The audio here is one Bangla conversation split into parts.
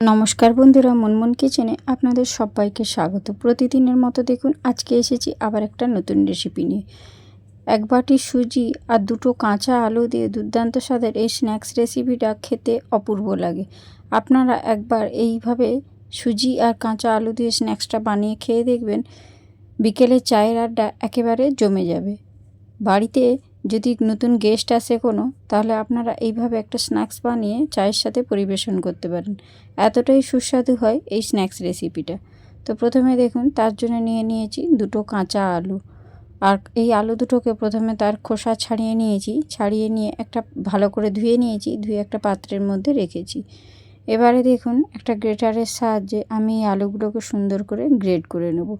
নমস্কার বন্ধুরা, মনমন কিচেনে আপনাদের সবাইকে স্বাগত। প্রতিদিনের মতো দেখুন, আজকে এসেছি আবার একটা নতুন রেসিপি নিয়ে। এক বাটি সুজি আর দুটো কাঁচা আলু দিয়ে দুর্দান্ত স্বাদের এই স্ন্যাক্স রেসিপিটা খেতে অপূর্ব লাগে। আপনারা একবার এইভাবে সুজি আর কাঁচা আলু দিয়ে স্ন্যাক্সটা বানিয়ে খেয়ে দেখবেন। বিকেলে চায়ের আড্ডা একেবারে জমে যাবে। বাড়িতে যদি নতুন গেস্ট আসে কোনো, তাহলে আপনারা এইভাবে একটা স্ন্যাক্স বানিয়ে চায়ের সাথে পরিবেশন করতে পারেন। এতটাই সুস্বাদু হয় এই স্ন্যাক্স রেসিপিটা তো প্রথমে দেখুন, তার জন্য নিয়ে নিয়েছি দুটো কাঁচা আলু। আর এই আলু দুটোকে প্রথমে তার খোসা ছাড়িয়ে নিয়েছি, ছাড়িয়ে নিয়ে একটা ভালো করে ধুয়ে নিয়েছি, ধুয়ে একটা পাত্রের মধ্যে রেখেছি। এবারে দেখুন, একটা গ্রেটারের সাহায্যে আমি এই আলুগুলোকে সুন্দর করে গ্রেড করে নেব।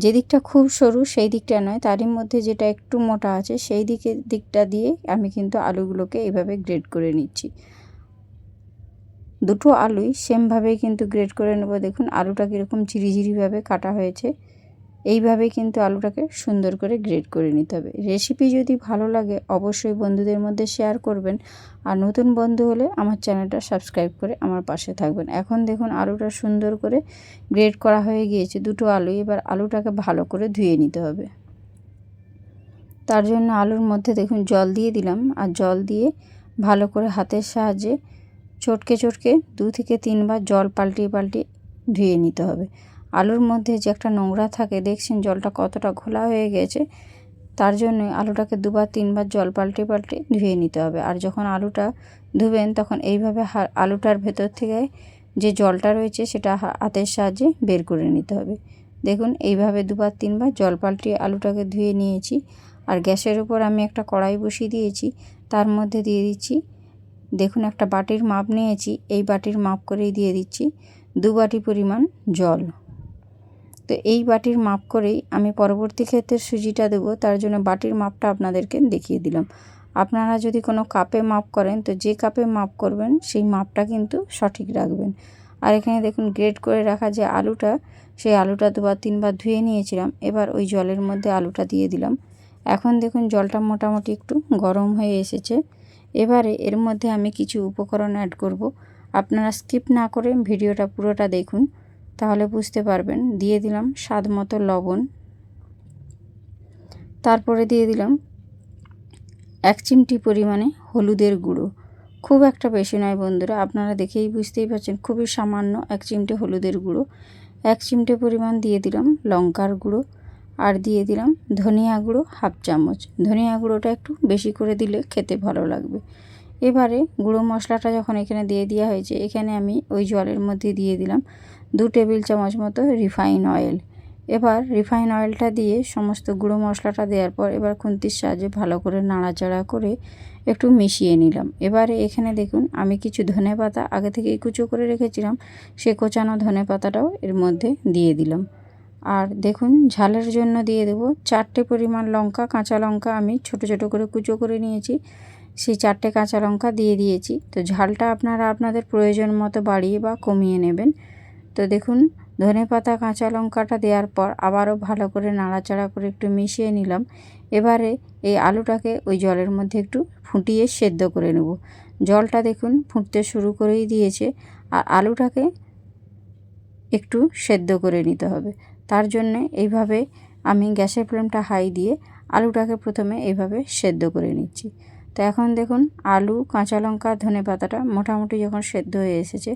যে দিকটা খুব সরু, সেই দিকটা নয়। তারই মধ্যে যেটা একটু মোটা আছে, সেই দিকের দিকটা দিয়ে আমি কিন্তু আলুগুলোকে এভাবে গ্রেড করে নিচ্ছি। দুটো আলুই সেমভাবেই কিন্তু গ্রেড করে নেব। দেখুন, আলুটা কীরকম ঝিরিঝিরিভাবে কাটা হয়েছে। এইভাবেই কিন্তু আলুটাকে সুন্দর করে গ্রেড করে নিতে হবে। রেসিপি যদি ভালো লাগে, অবশ্যই বন্ধুদের মধ্যে শেয়ার করবেন। আর নতুন বন্ধু হলে আমার চ্যানেলটা সাবস্ক্রাইব করে আমার পাশে থাকবেন। এখন দেখুন আলুটা সুন্দর করে গ্রেড করা হয়ে গিয়েছে। দুটো আলু, এবার আলুটাকে ভালো করে ধুয়ে নিতে হবে। তার জন্য আলুর মধ্যে দেখুন জল দিয়ে দিলাম। আর জল দিয়ে ভালো করে হাতের সাহায্যে চটকে চটকে দু থেকে তিনবার জল পাল্টিয়ে পাল্টিয়ে ধুয়ে নিতে হবে। আলুর মধ্যে যে একটা নোংরা থাকে, দেখছেন জলটা কতটা ঘোলা হয়ে গেছে, তার জন্য আলুটাকে দুবার, তিনবার জল পাল্টে পাল্টে ধুয়ে নিতে হবে। আর যখন আলুটা ধুবেন, তখন এইভাবে আলুটার ভেতর থেকে যে জলটা রয়েছে, সেটা হাতের সাহায্যে বের করে নিতে হবে। দেখুন, এইভাবে দুবার, তিনবার জল পাল্টিয়ে আলুটাকে ধুয়ে নিয়েছি। আর গ্যাসের উপর আমি একটা কড়াই বসিয়ে দিয়েছি। তার মধ্যে দিয়ে দিচ্ছি, দেখুন, একটা বাটির মাপ নিয়েছি। এই বাটির মাপ করেই দিয়ে দিচ্ছি, দু বাটি পরিমাণ জল। তো এই বাটির মাপ করেই আমি পরবর্তী ক্ষেত্রে সুজিটা দেবো, তার জন্য বাটির মাপটা আপনাদেরকে দেখিয়ে দিলাম। আপনারা যদি কোনো কাপে মাপ করেন, তো যে কাপে মাপ করবেন, সেই মাপটা কিন্তু সঠিক রাখবেন। আর এখানে দেখুন গ্রেড করে রাখা যে আলুটা, সেই আলুটা দুবার তিনবার ধুয়ে নিয়েছিলাম, এবার ওই জলের মধ্যে আলুটা দিয়ে দিলাম। এখন দেখুন, জলটা মোটামুটি একটু গরম হয়ে এসেছে। এবারে এর মধ্যে আমি কিছু উপকরণ অ্যাড করব। আপনারা স্কিপ না করে ভিডিওটা পুরোটা দেখুন। তাহলে বুঝতে পারবেন। দিয়ে দিলাম স্বাদ মতো লবণ। তারপরে দিয়ে দিলাম এক চিমটি পরিমাণে হলুদের গুঁড়ো। খুব একটা বেশি নয় বন্ধুরা, আপনারা দেখেই বুঝতেই পারছেন, খুবই সামান্য এক চিমটে হলুদের গুঁড়ো। এক চিমটে পরিমাণ দিয়ে দিলাম লঙ্কার গুঁড়ো আর দিয়ে দিলাম ধনিয়া গুঁড়ো হাফ চামচ। ধনিয়া গুঁড়োটা একটু বেশি করে দিলে খেতে ভালো লাগবে। এবারে গুঁড়ো মশলাটা যখন এখানে দিয়ে দেওয়া হয়েছে, এখানে আমি ওই জলের মধ্যে দিয়ে দিলাম দু টেবিল চামচ মতো রিফাইন অয়েল। এবার রিফাইন অয়েলটা দিয়ে সমস্ত গুঁড়ো মশলাটা দেওয়ার পর এবার খুন্তির সাহায্যে ভালো করে নাড়াচাড়া করে একটু মিশিয়ে নিলাম। এবারে এখানে দেখুন, আমি কিছু ধনে পাতা আগে থেকেই কুচো করে রেখেছিলাম, সে কোচানো ধনে পাতাটাও এর মধ্যে দিয়ে দিলাম। আর দেখুন, ঝালের জন্য দিয়ে দেবো চারটে পরিমাণ লঙ্কা, কাঁচা লঙ্কা আমি ছোট ছোট করে কুচো করে নিয়েছি। সেই চারটে কাঁচা লঙ্কা দিয়ে দিয়েছি। তো ঝালটা আপনারা আপনাদের প্রয়োজন মতো বাড়িয়ে বা কমিয়ে নেবেন। তো দেখুন, ধনে পাতা, কাঁচা লঙ্কাটা দেওয়ার পর আবারও ভালো করে নাড়াচাড়া করে একটু মিশিয়ে নিলাম। এবারে এই আলুটাকে ওই জলের মধ্যে একটু ফুটিয়ে সেদ্ধ করে নেব। জলটা দেখুন ফুটতে শুরু করেই দিয়েছে। আর আলুটাকে একটু সেদ্ধ করে নিতে হবে। তার জন্যে এইভাবে আমি গ্যাসের ফ্লেমটা হাই দিয়ে আলুটাকে প্রথমে এইভাবে সেদ্ধ করে নিচ্ছি। তো এখন দেখুন, আলু, কাঁচা লঙ্কা, ধনে পাতাটা মোটামুটি যখন সেদ্ধ হয়ে এসেছে,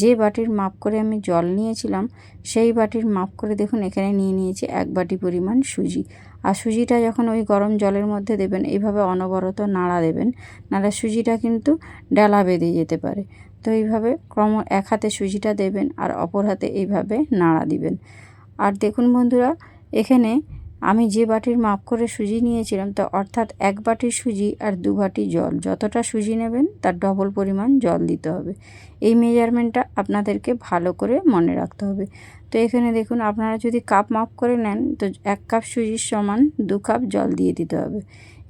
যে বাটির মাপ করে আমি জল নিয়েছিলাম, সেই বাটির মাপ করে দেখুন এখানে নিয়ে নিয়েছি এক বাটি পরিমাণ সুজি। আর সুজিটা যখন ওই গরম জলের মধ্যে দেবেন এইভাবে অনবরত নাড়া দেবেন নাড়া সুজিটা কিন্তু ডালা বেঁধে যেতে পারে। তো এইভাবে ক্রম এক হাতে সুজিটা দেবেন আর অপর হাতে এইভাবে নাড়া দিবেন। আর দেখুন বন্ধুরা, এখানে আমি যে বাটির মাপ করে সুজি নিয়েছিলাম তা অর্থাৎ এক বাটি সুজি আর দু বাটি জল। যতটা সুজি নেবেন, তার ডবল পরিমাণ জল দিতে হবে। এই মেজারমেন্টটা আপনাদেরকে ভালো করে মনে রাখতে হবে। তো এখানে দেখুন, আপনারা যদি কাপ মাপ করে নেন, তো এক কাপ সুজির সমান দু কাপ জল দিয়ে দিতে হবে।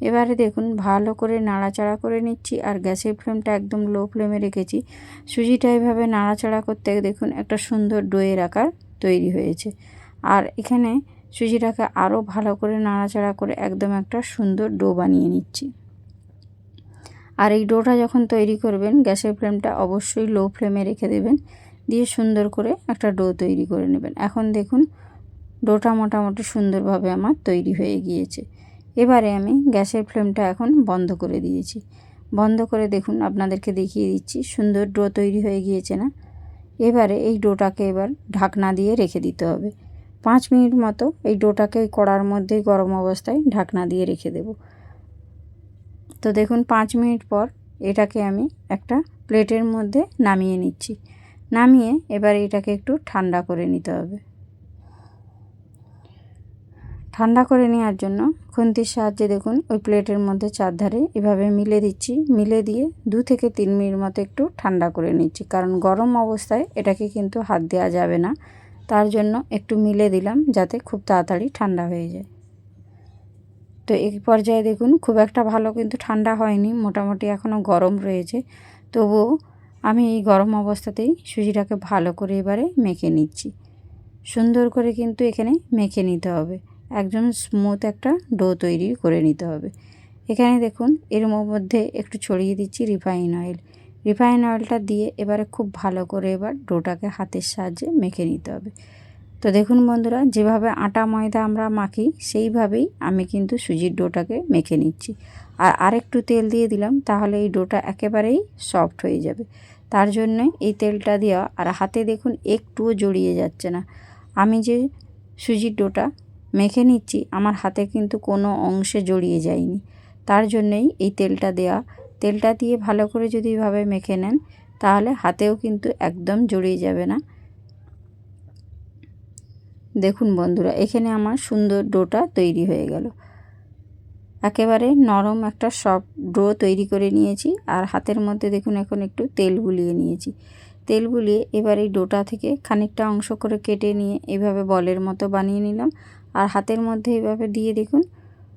এবারে দেখুন, ভালো করে নাড়াচাড়া করে নিচ্ছি আর গ্যাসের ফ্লেমটা একদম লো ফ্লেমে রেখেছি। সুজিটা এভাবে নাড়াচাড়া করতে দেখুন, একটা সুন্দর ডোয়ের আকার তৈরি হয়েছে। আর এখানে সুজিটাকে আরও ভালো করে নাড়াচাড়া করে একদম একটা সুন্দর ডো বানিয়ে নিচ্ছি। আর এই ডোটা যখন তৈরি করবেন, গ্যাসের ফ্লেমটা অবশ্যই লো ফ্লেমে রেখে দেবেন, দিয়ে সুন্দর করে একটা ডো তৈরি করে নেবেন। এখন দেখুন, ডোটা মোটামুটি সুন্দরভাবে আমার তৈরি হয়ে গিয়েছে। এবারে আমি গ্যাসের ফ্লেমটা এখন বন্ধ করে দিয়েছি। বন্ধ করে দেখুন, আপনাদেরকে দেখিয়ে দিচ্ছি, সুন্দর ডো তৈরি হয়ে গিয়েছে না? এবারে এই ডোটাকে এবার ঢাকনা দিয়ে রেখে দিতে হবে। পাঁচ মিনিট মতো এই ডোটাকে কড়ার মধ্যে গরম অবস্থায় ঢাকনা দিয়ে রেখে দেব। তো দেখুন, পাঁচ মিনিট পর এটাকে আমি একটা প্লেটের মধ্যে নামিয়ে নিচ্ছি। নামিয়ে এবার এটাকে একটু ঠান্ডা করে নিতে হবে। ঠান্ডা করে নেওয়ার জন্য খুন্তির সাহায্যে দেখুন, ওই প্লেটের মধ্যে চারধারে এভাবে মিলে দিচ্ছি। মিলে দিয়ে দু থেকে তিন মিনিট মতো একটু ঠান্ডা করে নিচ্ছি। কারণ গরম অবস্থায় এটাকে কিন্তু হাত দেওয়া যাবে না। তার জন্য একটু মিলে দিলাম যাতে খুব তাড়াতাড়ি ঠান্ডা হয়ে যায়। তো এই পর্যায়ে দেখুন, খুব একটা ভালো কিন্তু ঠান্ডা হয়নি, মোটামুটি এখনও গরম রয়েছে। তবুও আমি এই গরম অবস্থাতেই সুজিটাকে ভালো করে এবারে মেখে নিচ্ছি। সুন্দর করে কিন্তু এখানে মেখে নিতে হবে। একদম স্মুথ একটা ডো তৈরি করে নিতে হবে। এখানে দেখুন, এর মধ্যে একটু ছড়িয়ে দিচ্ছি রিফাইন অয়েল রিফাইন অয়েলটা দিয়ে এবারে খুব ভালো করে এবার ডোটাকে হাতের সাহায্যে মেখে নিতে হবে। তো দেখুন বন্ধুরা, যেভাবে আটা ময়দা আমরা মাখি, সেইভাবেই আমি কিন্তু সুজির ডোটাকে মেখে নিচ্ছি। আর আরেকটু তেল দিয়ে দিলাম, তাহলে এই ডোটা একেবারেই সফট হয়ে যাবে। তার জন্যই এই তেলটা দেওয়া, আর হাতে দেখুন একটুও জড়িয়ে যাচ্ছে না। আমি যে সুজির ডোটা মেখে নিচ্ছি, আমার হাতে কিন্তু কোনো অংশে জড়িয়ে যায়নি। তার জন্যই এই তেলটা দেওয়া তেলটা দিয়ে ভালো করে যদি এভাবে মেখে নেন, তাহলে হাতেও কিন্তু একদম জড়িয়ে যাবে না। দেখুন বন্ধুরা, এখানে আমার সুন্দর ডোটা তৈরি হয়ে গেল। একেবারে নরম একটা সফট ডো তৈরি করে নিয়েছি, আর হাতের মধ্যে দেখুন এখন একটু তেল গুলিয়ে নিয়েছি। তেল গুলিয়ে এবার এই ডোটা থেকে খানিকটা অংশ করে কেটে নিয়ে এভাবে বলের মতো বানিয়ে নিলাম, আর হাতের মধ্যে এভাবে দিয়ে দেখুন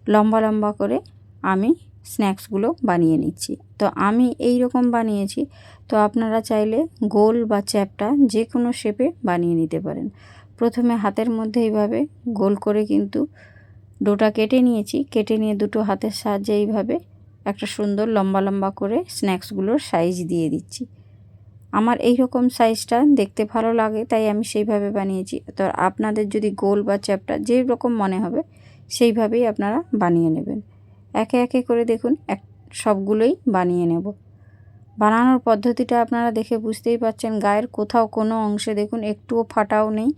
লম্বা লম্বা করে আমি স্ন্যাক্সগুলো বানিয়ে নিচ্ছি। তো আমি এই রকম বানিয়েছি। তো আপনারা চাইলে গোল বা চ্যাপটা যে কোনো শেপে বানিয়ে নিতে পারেন। প্রথমে হাতের মধ্যে এইভাবে গোল করে কিন্তু ডোটা কেটে নিয়েছি। কেটে নিয়ে দুটো হাতের সাহায্যে এইভাবে একটা সুন্দর লম্বা লম্বা করে স্ন্যাক্সগুলোর সাইজ দিয়ে দিচ্ছি। আমার এই রকম সাইজটা দেখতে ভালো লাগে, তাই আমি সেইভাবে বানিয়েছি। তো আপনাদের যদি গোল বা চ্যাপটা যে রকম মনে হবে, সেইভাবেই আপনারা বানিয়ে নেবেন। একে একে করে দেখুন, এক, সবগুলোই বানিয়ে নেব। বানানোর পদ্ধতিটা আপনারা দেখে বুঝতেই পারছেন গায়ের কোথাও কোনো অংশে দেখুন একটুও ফাটাও নেই,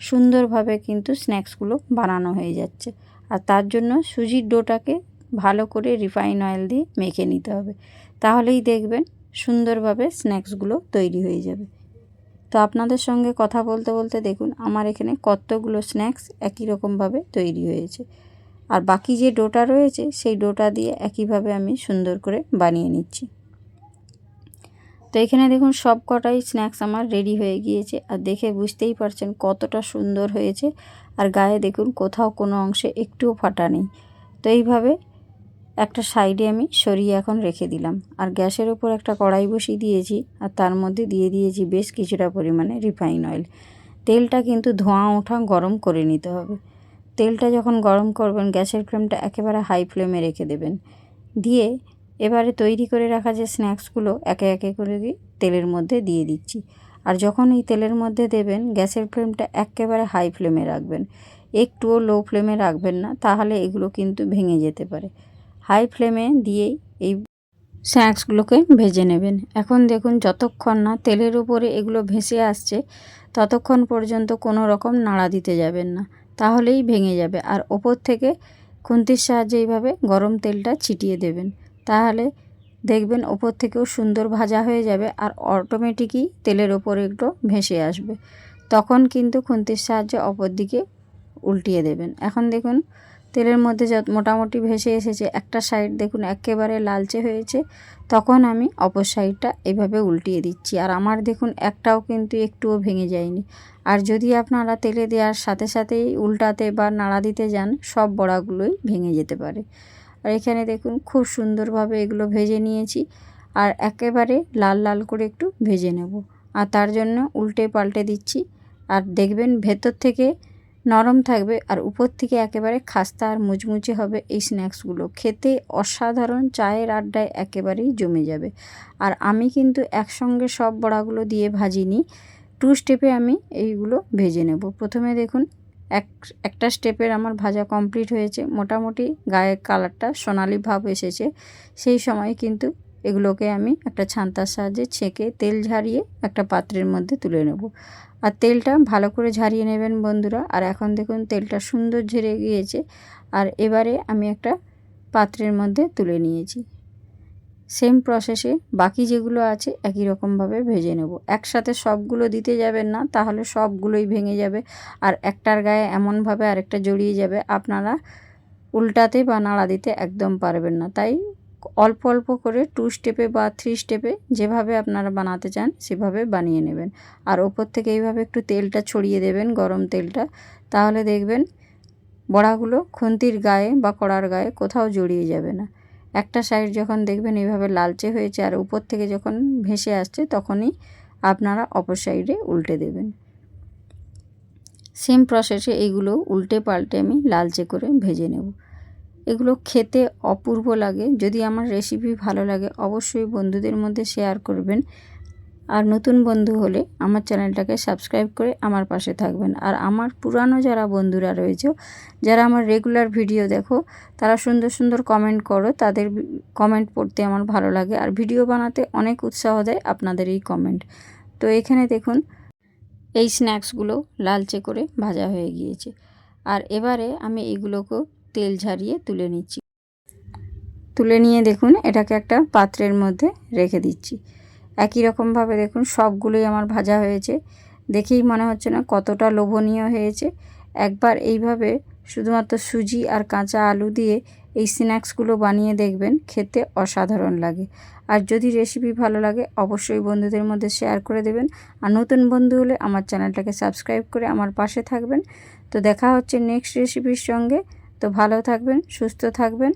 সুন্দরভাবে কিন্তু স্ন্যাক্সগুলো বানানো হয়ে যাচ্ছে। আর তার জন্য সুজির ডোটাকে ভালো করে রিফাইন অয়েল দিয়ে মেখে নিতে হবে। তাহলেই দেখবেন সুন্দরভাবে স্ন্যাক্সগুলো তৈরি হয়ে যাবে। তো আপনাদের সঙ্গে কথা বলতে বলতে দেখুন, আমার এখানে কতগুলো স্ন্যাক্স একই রকমভাবে তৈরি হয়েছে। আর বাকি যে ডোটা রয়েছে, সেই ডোটা দিয়ে একইভাবে আমি সুন্দর করে বানিয়ে নিচ্ছি। তো এখানে দেখুন, সব কটাই স্ন্যাক্স আমার রেডি হয়ে গিয়েছে। আর দেখে বুঝতেই পারছেন কতটা সুন্দর হয়েছে। আর গায়ে দেখুন, কোথাও কোনো অংশে একটুও ফাটা নেই। তো এইভাবে একটা সাইডে আমি সরিয়ে এখন রেখে দিলাম। আর গ্যাসের ওপর একটা কড়াই বসিয়ে দিয়েছি। আর তার মধ্যে দিয়ে দিয়েছি বেশ কিছুটা পরিমাণে রিফাইন অয়েল। তেলটা কিন্তু ধোঁয়া ওঠা গরম করে নিতে হবে। তেলটা যখন গরম করবেন, গ্যাসের ফ্লেমটা একেবারে হাই ফ্লেমে রেখে দেবেন। দিয়ে এবারে তৈরি করে রাখা যে স্ন্যাক্সগুলো, একে একে করে তেলের মধ্যে দিয়ে দিচ্ছি। আর যখন এই তেলের মধ্যে দেবেন, গ্যাসের ফ্লেমটা একেবারে হাই ফ্লেমে রাখবেন। একটুও লো ফ্লেমে রাখবেন না, তাহলে এগুলো কিন্তু ভেঙে যেতে পারে। হাই ফ্লেমে দিয়েই এই স্ন্যাক্সগুলোকে ভেজে নেবেন। এখন দেখুন যতক্ষণ না তেলের উপরে এগুলো ভেসে আসছে, ততক্ষণ পর্যন্ত কোনো রকম নাড়া দিতে যাবেন না। তাহলেই ভেঙে যাবে। আর ওপর থেকে খুন্তির সাহায্যে এইভাবে গরম তেলটা ছিটিয়ে দেবেন। তাহলে দেখবেন ওপর থেকেও সুন্দর ভাজা হয়ে যাবে আর অটোমেটিকই তেলের ওপর একটু ভেসে আসবে। তখন কিন্তু খুন্তির সাহায্যে অপর দিকে উল্টিয়ে দেবেন। এখন দেখুন তেলের মধ্যে যত মোটামুটি ভেসে এসেছে, একটা সাইড দেখুন একেবারে লালচে হয়েছে, তখন আমি অপর সাইডটা এভাবে উল্টিয়ে দিচ্ছি। আর আমার দেখুন একটাও কিন্তু একটুও ভেঙে যায়নি। আর যদি আপনারা তেলে দেওয়ার সাথে সাথেই উল্টাতে বা নাড়া দিতে যান, সব বড়াগুলোই ভেঙে যেতে পারে। আর এখানে দেখুন খুব সুন্দরভাবে এগুলো ভেজে নিয়েছি, আর একেবারে লাল লাল করে একটু ভেজে নেব। আর তার জন্য উল্টে পাল্টে দিচ্ছি। আর দেখবেন ভেতর থেকে নরম থাকবে আর উপর থেকে একেবারে খাস্তা আর মুচমুচে হবে এই স্ন্যাক্সগুলো। খেতে অসাধারণ, চায়ের আড্ডায় একেবারেই জমে যাবে। আর আমি কিন্তু একসঙ্গে সব বড়াগুলো দিয়ে ভাজিনি। টু স্টেপে আমি এইগুলো ভেজে নেব। প্রথমে দেখুন, এক, একটা স্টেপের আমার ভাজা কমপ্লিট হয়েছে। মোটামুটি গায়ের কালারটা সোনালি ভাব এসেছে। সেই সময় কিন্তু এগুলোকে আমি একটা ছান্তার সাহায্যে ছেঁকে তেল ঝারিয়ে একটা পাত্রের মধ্যে তুলে নেব। আর তেলটা ভালো করে ঝারিয়ে নেবেন বন্ধুরা। আর এখন দেখুন তেলটা সুন্দর ঝেড়ে গিয়েছে। আর এবারে আমি একটা পাত্রের মধ্যে তুলে নিয়েছি। সেম প্রসেসে বাকি যেগুলো আছে একই রকমভাবে ভেজে নেব। একসাথে সবগুলো দিতে যাবেন না, তাহলে সবগুলোই ভেঙে যাবে। আর একটার গায়ে এমনভাবে আরেকটা জড়িয়ে যাবে, আপনারা উল্টাতে বা নাড়া দিতে একদম পারবেন না। তাই অল্প অল্প করে টু স্টেপে বা থ্রি স্টেপে যেভাবে আপনারা বানাতে চান সেভাবে বানিয়ে নেবেন। আর ওপর থেকে এইভাবে একটু তেলটা ছড়িয়ে দেবেন, গরম তেলটা। তাহলে দেখবেন বড়াগুলো খুন্তির গায়ে বা কড়ার গায়ে কোথাও জড়িয়ে যাবে না। একটা সাইড যখন দেখবেন এইভাবে লালচে হয়েছে আর উপর থেকে যখন ভেসে আসছে তখনই আপনারা অপর সাইডে উল্টে দেবেন। সেম প্রসেসে এইগুলো উল্টে পাল্টে আমি লালচে করে ভেজে নেব। এগুলো খেতে অপূর্ব লাগে। যদি আমার রেসিপি ভালো লাগে, অবশ্যই বন্ধুদের মধ্যে শেয়ার করবেন। আর নতুন বন্ধু হলে আমার চ্যানেলটাকে সাবস্ক্রাইব করে আমার পাশে থাকবেন। আর আমার পুরানো যারা বন্ধুরা রয়েছে, যারা আমার রেগুলার ভিডিও দেখো, তারা সুন্দর সুন্দর কমেন্ট করো। তাদের কমেন্ট পড়তে আমার ভালো লাগে। আর ভিডিও বানাতে অনেক উৎসাহ দেয় আপনাদের এই কমেন্ট তো এখানে দেখুন, এই স্ন্যাক্সগুলো লালচে করে ভাজা হয়ে গিয়েছে। আর এবারে আমি এগুলোকেও তেল ঝারিয়ে তুলে নিচ্ছি। তুলে নিয়ে দেখুন, এটাকে একটা পাত্রের মধ্যে রেখে দিচ্ছি। একই রকমভাবে দেখুন, সবগুলোই আমার ভাজা হয়েছে। দেখেই মনে হচ্ছে না কতটা লোভনীয় হয়েছে। একবার এইভাবে শুধুমাত্র সুজি আর কাঁচা আলু দিয়ে এই স্ন্যাক্সগুলো বানিয়ে দেখবেন, খেতে অসাধারণ লাগে। আর যদি রেসিপি ভালো লাগে, অবশ্যই বন্ধুদের মধ্যে শেয়ার করে দেবেন। আর নতুন বন্ধু হলে আমার চ্যানেলটাকে সাবস্ক্রাইব করে আমার পাশে থাকবেন। তো দেখা হচ্ছে নেক্সট রেসিপির সঙ্গে। তো ভালো থাকবেন, সুস্থ থাকবেন।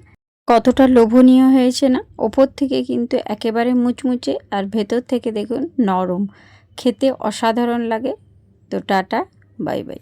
কতটা লোভনীয় হয়েছে না? ওপর থেকে কিন্তু একেবারে মুচমুচে আর ভেতর থেকে দেখুন নরম। খেতে অসাধারণ লাগে। তো টাটা, বাই বাই।